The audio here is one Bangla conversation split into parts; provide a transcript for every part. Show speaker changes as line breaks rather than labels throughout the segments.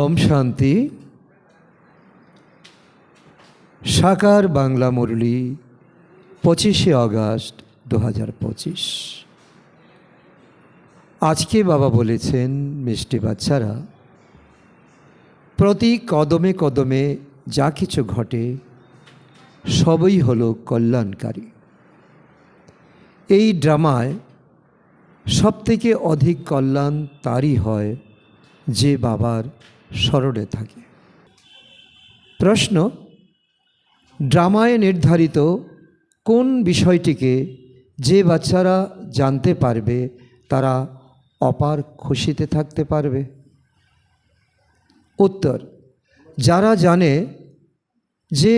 ওম শান্তি। সাকার বাংলা মুরলি, পঁচিশে আগস্ট দু হাজার পঁচিশ। আজকে বাবা বলেছেন, মিষ্টি বাচ্চারা, প্রতি কদমে কদমে যা কিছু ঘটে, সবই হলো কল্যাণকারী। এই ড্রামায় সবথেকে অধিক কল্যাণ তারই হয় যে বাবার স্মরণে থাকে। প্রশ্ন, ড্রামায় নির্ধারিত কোন বিষয়টিকে যে বাচ্চারা জানতে পারবে, তারা অপার খুশিতে থাকতে পারবে? উত্তর, যারা জানে যে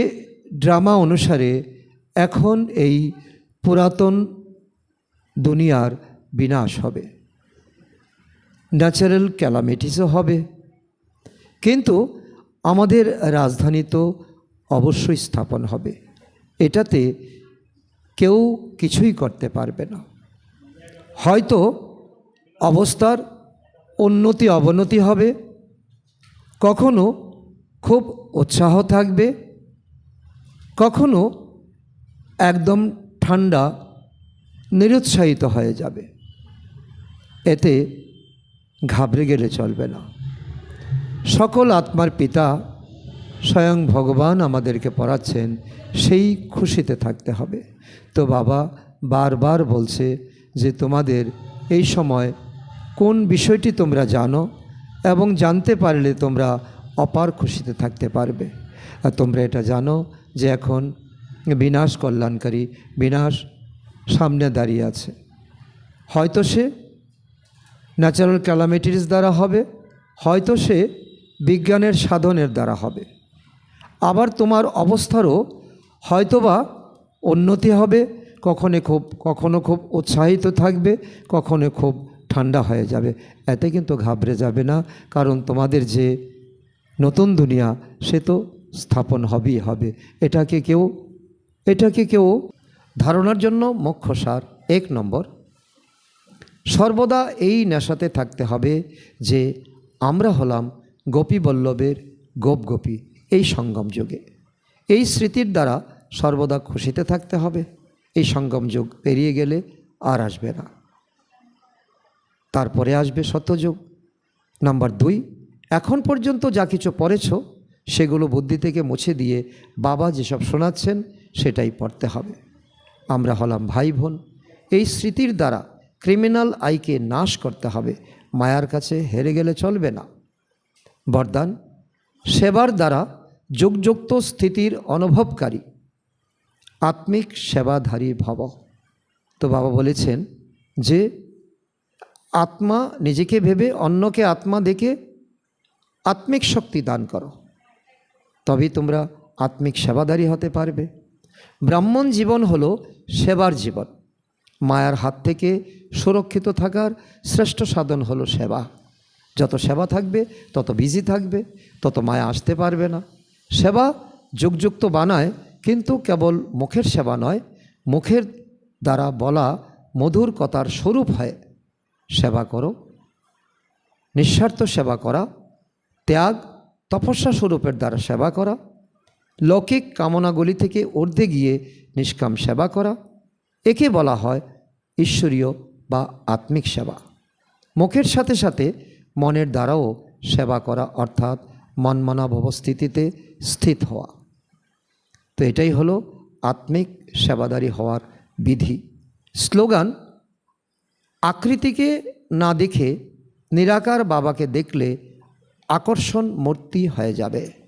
ড্রামা অনুসারে এখন এই পুরাতন দুনিয়ার বিনাশ হবে ন্যাচারাল ক্যালামিটিসও হবে। কিন্তু আমাদের রাজধানী তো অবশ্যই স্থাপন হবে। এটাতে কেউ কিছুই করতে পারবে না। হয়তো অবস্থার উন্নতি, অবনতি হবে, কখনো খুব উৎসাহ থাকবে, কখনো একদম ঠান্ডা, নিরুৎসাহিত হয়ে যাবে। এতে ঘাবড়ে গেলে চলবে না। সকল আত্মার পিতা স্বয়ং ভগবান আমাদেরকে পড়াচ্ছেন, সেই খুশিতে থাকতে হবে। তো বাবা বারবার বলছে যে, তোমাদের এই সময় কোন বিষয়টি তোমরা জানো এবং জানতে পারলে তোমরা অপার খুশিতে থাকতে পারবে। আর তোমরা এটা জানো যে, এখন বিনাশ কল্যাণকারী, বিনাশ সামনে দাঁড়িয়ে আছে। হয়তো সে ন্যাচারাল ক্যালামিটিস দ্বারা হবে, হয়তো সে বিজ্ঞানের সাধনের দ্বারা হবে। আবার তোমার অবস্থারও হয়তোবা উন্নতি হবে, কখনো খুব কখনো খুব উৎসাহিত থাকবে, কখনো খুব ঠান্ডা হয়ে যাবে। এতে কিন্তু ঘাবড়ে যাবে না, কারণ তোমাদের যে নতুন দুনিয়া, সে তো স্থাপন হবেই হবে। এটাকে কেউ এটাকে কেউ ধারণার জন্য মুখ্য সার এক নম্বর। সর্বদা এই নেশাতে থাকতে হবে যে আমরা হলাম গোপী বল্লভের গোপ গোপী এই সঙ্গম যুগে। এই স্মৃতির দ্বারা সর্বদা খুশিতে থাকতে হবে। এই সঙ্গম যুগ পেরিয়ে গেলে আর আসবে না। তারপরে আসবে সত্যযুগ। নাম্বার দুই, এখন পর্যন্ত যা কিছু পড়েছ, সেগুলো বুদ্ধি থেকে মুছে দিয়ে বাবা যেসব শোনাচ্ছেন, সেটাই পড়তে হবে। আমরা হলাম ভাই বোন এই স্মৃতির দ্বারা ক্রিমিনাল আইকে নাশ করতে হবে। মায়ার কাছে হেরে গেলে চলবে না। বরদান, সেবার দ্বারা যুগযুক্ত স্থিতির অনুভবকারী, আত্মিক সেবাধারী ভব। তো বাবা বলেছেন যে, আত্মা নিজেকে ভেবে অন্যকে আত্মা দেখে আত্মিক শক্তি দান করো। তবেই তোমরা আত্মিক সেবাদারী হতে পারবে। ব্রাহ্মণ জীবন হলো সেবার জীবন। মায়ার হাত থেকে সুরক্ষিত থাকার শ্রেষ্ঠ সাধন হলো সেবা। যত সেবা থাকবে, তত বিজি থাকবে, তত মায়া আসতে পারবে না। সেবা যুগযুক্ত বানায়, কিন্তু কেবল মুখের সেবা নয়, মুখের দ্বারা বলা মধুর কথার স্বরূপ হয়। সেবা করো, নিঃস্বার্থ সেবা করা, ত্যাগ, তপস্যা স্বরূপের দ্বারা সেবা করা, লৌকিক কামনাগুলি থেকে ঊর্ধ্বে গিয়ে নিষ্কাম সেবা করা, একে বলা হয় ঈশ্বরীয় বা আত্মিক সেবা। মুখের সাথে সাথে মনের দ্বারাও সেবা করা, অর্থাৎ মনমানব অবস্থিতিতে স্থিত হওয়া। তো এটাই হলো আত্মিক সেবাদারী হওয়ার বিধি। স্লোগান, আকৃতিকে না দেখে নিরাকার বাবাকে দেখলে আকর্ষণ মূর্তি হয়ে যাবে।